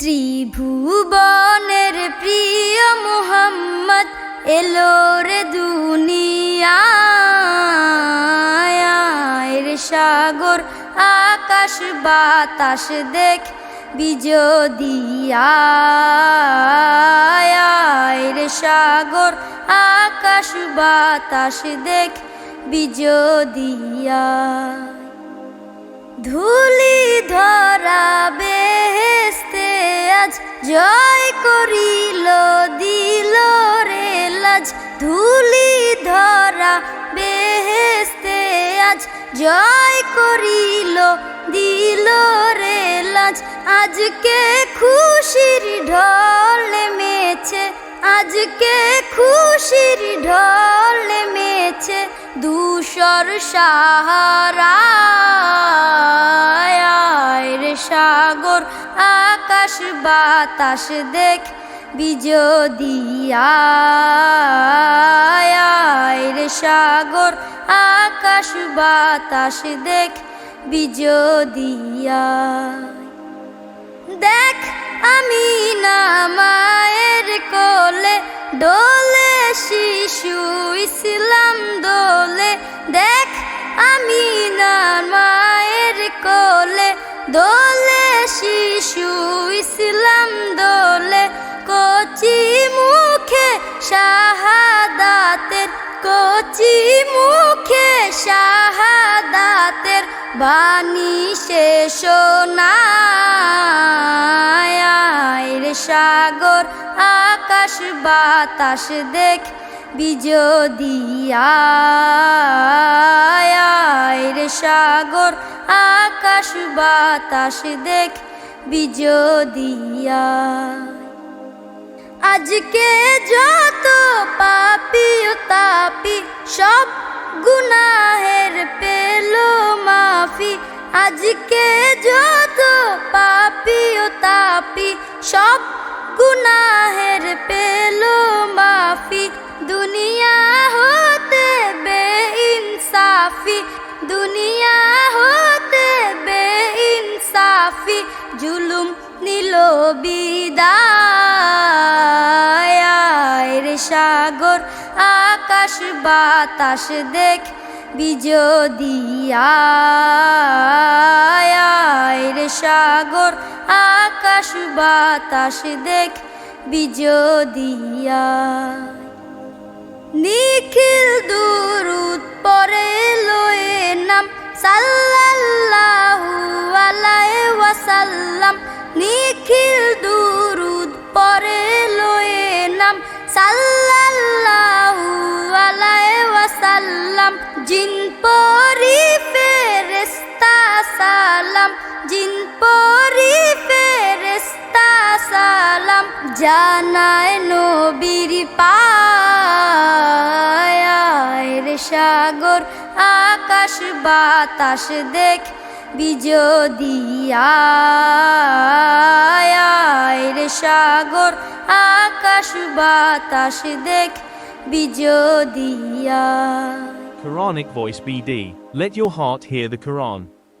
ত্রিভুবনের প্রিয় মুহাম্মদ এলো রে দুনিয়ায়। সাগর, আকাশ, বাতাস দেখ বিজদিয়ায়। রে সাগর, আকাশ, বাতাস দেখ বিজদিয়ায়। ধুলি জয় করিল, দিল রে লাজ, ধুলি ধরা বেহেস্তে আজ। জয় করিল, দিল রে লাজ, আজকে খুশির ঢল নেমেছে। আজকে খুশির ঢল নেমেছে দুশর সাহারায়। রে সাগর আকাশ বাতাস দেখ বিজদিয়ায় সাগর, আকাশ বাতাস দেখ বিজদিয়ায় দেখ আমি না মায়ের কোলে দোলে শিশু ইসলাম দোলে ইসলাম দোলে কচি মুখে শাহাদাতের, কচি মুখে শাহাদাতের বাণী রে সাগর, আকাশ বাতাস দেখ বিজদিয়ায় সাগর, আকাশ বাতাস দেখ বিজদিয়ায়। আজকে যত পাপি ও তাপি, সব গুনাহের পেল মাফি। আজকে যত পাপি ও তাপি, সব গুনাহের পেল মাফি। দুনিয়া হতে বে ইনসাফি দুনিয়া হতে বে ইনসাফি জুলুম নিল বিদায়। সাগর, আকাশ বাতাস দেখ বিজদিয়ায়। রে সাগর, আকাশ বাতাস দেখ বিজদিয়ায়। নিখিল দুরুদ পরে নিখিল দুরুদ পরে লয়ে নাম। সাল্লাল্লাহু আলাইহি ওয়াসাল্লাম। জিন পরি ফেরেশতা সালাম। জিন পরি ফেরেশতা সালাম। জানায় নবীর পায় রে সাগর, আকাশ বাতাস দেখ বিজদিয়ায় রে সাগর আকাশ বাতাস দেখ বিজদিয়া Quranic Voice BD. Let your heart hear the Quran.